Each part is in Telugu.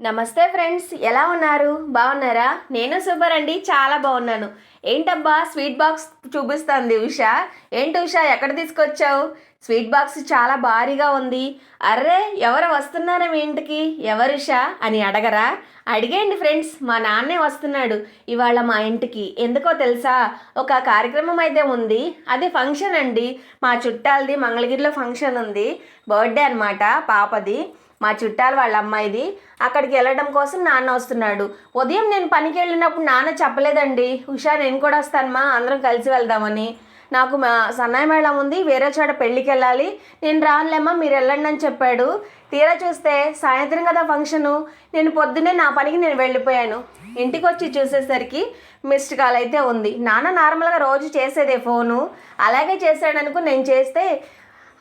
నమస్తే ఫ్రెండ్స్ ఎలా ఉన్నారు? బాగున్నారా? నేను సూపర్ అండి చాలా బాగున్నాను. ఏంటబ్బా స్వీట్ బాక్స్ చూపిస్తుంది ఉషా. ఏంటి ఉషా ఎక్కడ తీసుకొచ్చావు? స్వీట్ బాక్స్ చాలా భారీగా ఉంది. అర్రే ఎవరు వస్తున్నారా మీ ఇంటికి? ఎవరు ఉషా? అని అడగరా? అడిగేయండి ఫ్రెండ్స్ మా నాన్నే వస్తున్నాడు. ఇవాళ మా ఇంటికి. ఎందుకో తెలుసా? ఒక కార్యక్రమం అయితే ఉంది. అది ఫంక్షన్ అండి. మా చుట్టాలది మంగళగిరిలో ఫంక్షన్ ఉంది. బర్త్డే అనమాట పాపది. మా చుట్టాలు వాళ్ళ అమ్మాయిది. అక్కడికి వెళ్ళడం కోసం నాన్న వస్తున్నాడు. ఉదయం నేను పనికి వెళ్ళినప్పుడు నాన్న చెప్పలేదండి. ఉషా నేను కూడా వస్తానమ్మా అందరం కలిసి వెళ్దామని. నాకు మా సన్నాయి మేళం ఉంది. వేరే చోట పెళ్ళికి వెళ్ళాలి. నేను రానులేమ్మా మీరు వెళ్ళండి అని చెప్పాడు. తీరా చూస్తే సాయంత్రం కదా ఫంక్షను. నేను పొద్దున్నే నా పనికి నేను వెళ్ళిపోయాను. ఇంటికి వచ్చి చూసేసరికి మిస్డ్ కాల్ అయితే ఉంది. నాన్న నార్మల్గా రోజు చేసేదే ఫోను. అలాగే చేశాడనుకో నేను చేస్తే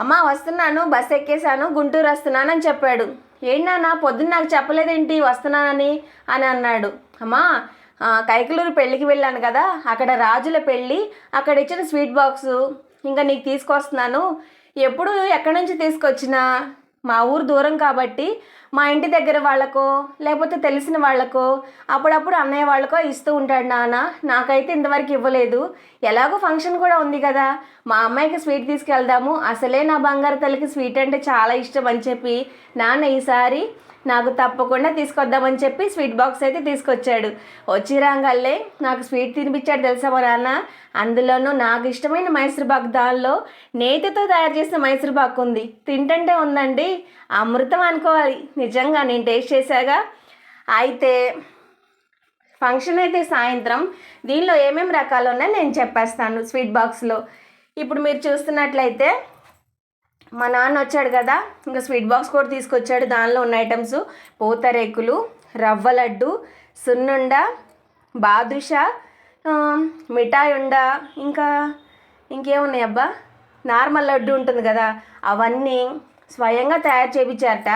అమ్మా వస్తున్నాను బస్ ఎక్కేశాను గుంటూరు వస్తున్నాను అని చెప్పాడు. ఏంటన్నా నాన్న పొద్దున్న నాకు చెప్పలేదేంటి? వస్తున్నానని అని అన్నాడు. అమ్మా కైకలూరు పెళ్ళికి వెళ్ళాను కదా అక్కడ రాజుల పెళ్ళి అక్కడ ఇచ్చిన స్వీట్ బాక్సు ఇంకా నీకు తీసుకొస్తున్నాను. ఎప్పుడు ఎక్కడి నుంచి తీసుకొచ్చినా? మా ఊరు దూరం కాబట్టి మా ఇంటి దగ్గర వాళ్ళకో లేకపోతే తెలిసిన వాళ్ళకో అప్పుడప్పుడు అన్నయ్య వాళ్ళకో ఇస్తూ ఉంటాడు నాన్న. నాకైతే ఇంతవరకు ఇవ్వలేదు. ఎలాగో ఫంక్షన్ కూడా ఉంది కదా. మా అమ్మాయికి స్వీట్ తీసుకెళ్దాము. అసలే నా బంగారు తల్లికి స్వీట్ అంటే చాలా ఇష్టం అని చెప్పి నాన్న ఈసారి నాకు తప్పకుండా తీసుకొద్దామని చెప్పి స్వీట్ బాక్స్ అయితే తీసుకొచ్చాడు. వచ్చి రాగానే నాకు స్వీట్ తినిపించాడు తెలుసా మా నాన్న? అందులోనూ నాకు ఇష్టమైన మైసూర్ పాక్ దానిలో నేతితో తయారు చేసిన మైసూర్ పాక్ ఉంది. తింటంటే ఉందండి. అమృతం అనుకోవాలి. నిజంగా నేను టేస్ట్ చేశాగా. అయితే ఫంక్షన్ అయితే సాయంత్రం. దీనిలో ఏమేమి రకాలు ఉన్నాయో నేను చెప్పేస్తాను స్వీట్ బాక్స్లో. ఇప్పుడు మీరు చూస్తున్నట్లయితే మా నాన్న వచ్చాడు కదా ఇంకా స్వీట్ బాక్స్ కూడా తీసుకొచ్చాడు. దానిలో ఉన్న ఐటమ్స్ పూతరేకులు రవ్వ లడ్డు సున్నుండ బాదుషా మిఠాయి ఉండ ఇంకా ఇంకేమున్నాయి అబ్బా? నార్మల్ లడ్డు ఉంటుంది కదా అవన్నీ స్వయంగా తయారు చేయించారట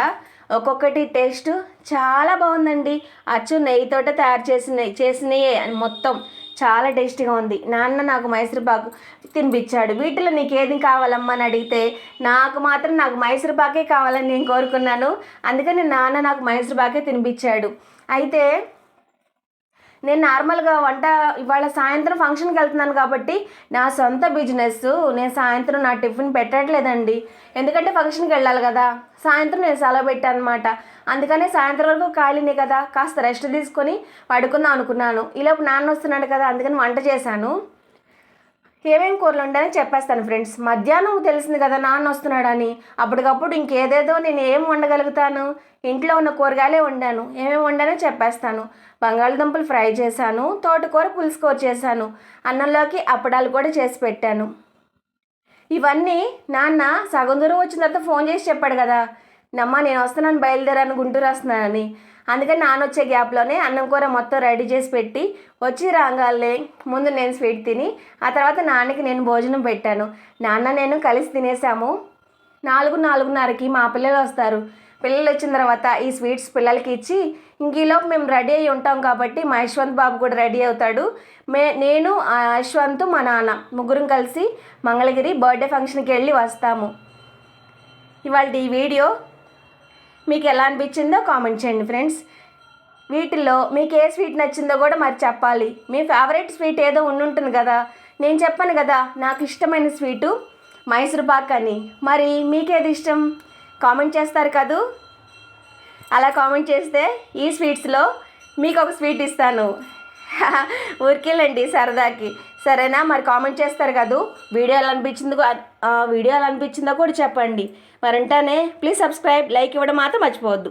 ఒక్కొక్కటి టేస్ట్ చాలా బాగుందండి. అచ్చు నెయ్యితోటే తయారు చేసినవి చేసినయే అని మొత్తం. చాలా టేస్టీగా ఉంది. నాన్న నాకు మైసూర్పాకు తినిపించాడు వీటిలో నీకు ఏది కావాలమ్మా అని అడిగితే నాకు మాత్రం నాకు మైసూర్పాకే కావాలని నేను కోరుకున్నాను. అందుకని నాన్న నాకు మైసూర్పాకే తినిపించాడు అయితే నేను నార్మల్గా వంట ఇవాళ సాయంత్రం ఫంక్షన్కి వెళ్తున్నాను కాబట్టి నా సొంత బిజినెస్ నేను సాయంత్రం నా టిఫిన్ పెట్టట్లేదండి. ఎందుకంటే ఫంక్షన్కి వెళ్ళాలి కదా. సాయంత్రం నేను సెలవు పెట్టాను అనమాట అందుకనే సాయంత్రం వరకు ఖాళీనే కదా. కాస్త రెస్ట్ తీసుకొని పడుకుందాం అనుకున్నాను. ఈలోపు నాన్న వస్తున్నాడు కదా అందుకని వంట చేశాను. ఏమేం కూరలు ఉండని చెప్పేస్తాను ఫ్రెండ్స్. మధ్యాహ్నం తెలిసింది కదా నాన్న వస్తున్నాడని. అప్పటికప్పుడు ఇంకేదేదో నేను ఏం వండగలుగుతాను? ఇంట్లో ఉన్న కూరగాయలే వండాను. ఏమేమి వండానో చెప్పేస్తాను. బంగాళదుంపలు ఫ్రై చేశాను. తోటకూర పులుసుకూర చేశాను. అన్నంలోకి అప్పడాలు కూడా చేసి పెట్టాను. ఇవన్నీ నాన్న సగం దూరం వచ్చిన తర్వాత ఫోన్ చేసి చెప్పాడు కదా. నమ్మ నేను వస్తున్నాను బయలుదేరాను గుంటూరు వస్తున్నానని అందుకని నాన్న వచ్చే గ్యాప్లోనే అన్నం కూర మొత్తం రెడీ చేసి పెట్టి వచ్చి రాగాలే ముందు నేను స్వీట్ తిని ఆ తర్వాత నాన్నకి నేను భోజనం పెట్టాను. నాన్న నేను కలిసి తినేసాము. నాలుగు నాలుగున్నరకి మా పిల్లలు వస్తారు. పిల్లలు వచ్చిన తర్వాత ఈ స్వీట్స్ పిల్లలకి ఇచ్చి ఇంక ఈలోపు మేము రెడీ అయ్యి ఉంటాం కాబట్టి మా యశ్వంత్ బాబు కూడా రెడీ అవుతాడు. మే నేను ఆ యశ్వంత్ మా నాన్న ముగ్గురం కలిసి మంగళగిరి బర్త్డే ఫంక్షన్కి వెళ్ళి వస్తాము. ఇవాళ ఈ వీడియో మీకు ఎలా అనిపించిందో కామెంట్ చేయండి ఫ్రెండ్స్ వీటిల్లో మీకు ఏ స్వీట్ నచ్చిందో కూడా మరి చెప్పాలి. మీ ఫేవరెట్ స్వీట్ ఏదో ఉండుంటుంది కదా. నేను చెప్పాను కదా నాకు ఇష్టమైన స్వీటు మైసూర్ పాక్ అని. మరి మీకేది ఇష్టం? కామెంట్ చేస్తారు కదూ. అలా కామెంట్ చేస్తే ఈ స్వీట్స్లో మీకు ఒక స్వీట్ ఇస్తాను. ఊరికెళ్ళండి సరదాకి. సరేనా? మరి కామెంట్ చేస్తారు కదూ? వీడియో ఎలా అనిపించిందో వీడియో ఎలా అనిపించిందో కూడా చెప్పండి. మరి ఉంటానే ప్లీజ్ సబ్స్క్రైబ్ లైక్ ఇవ్వడం మాత్రం మర్చిపోవద్దు.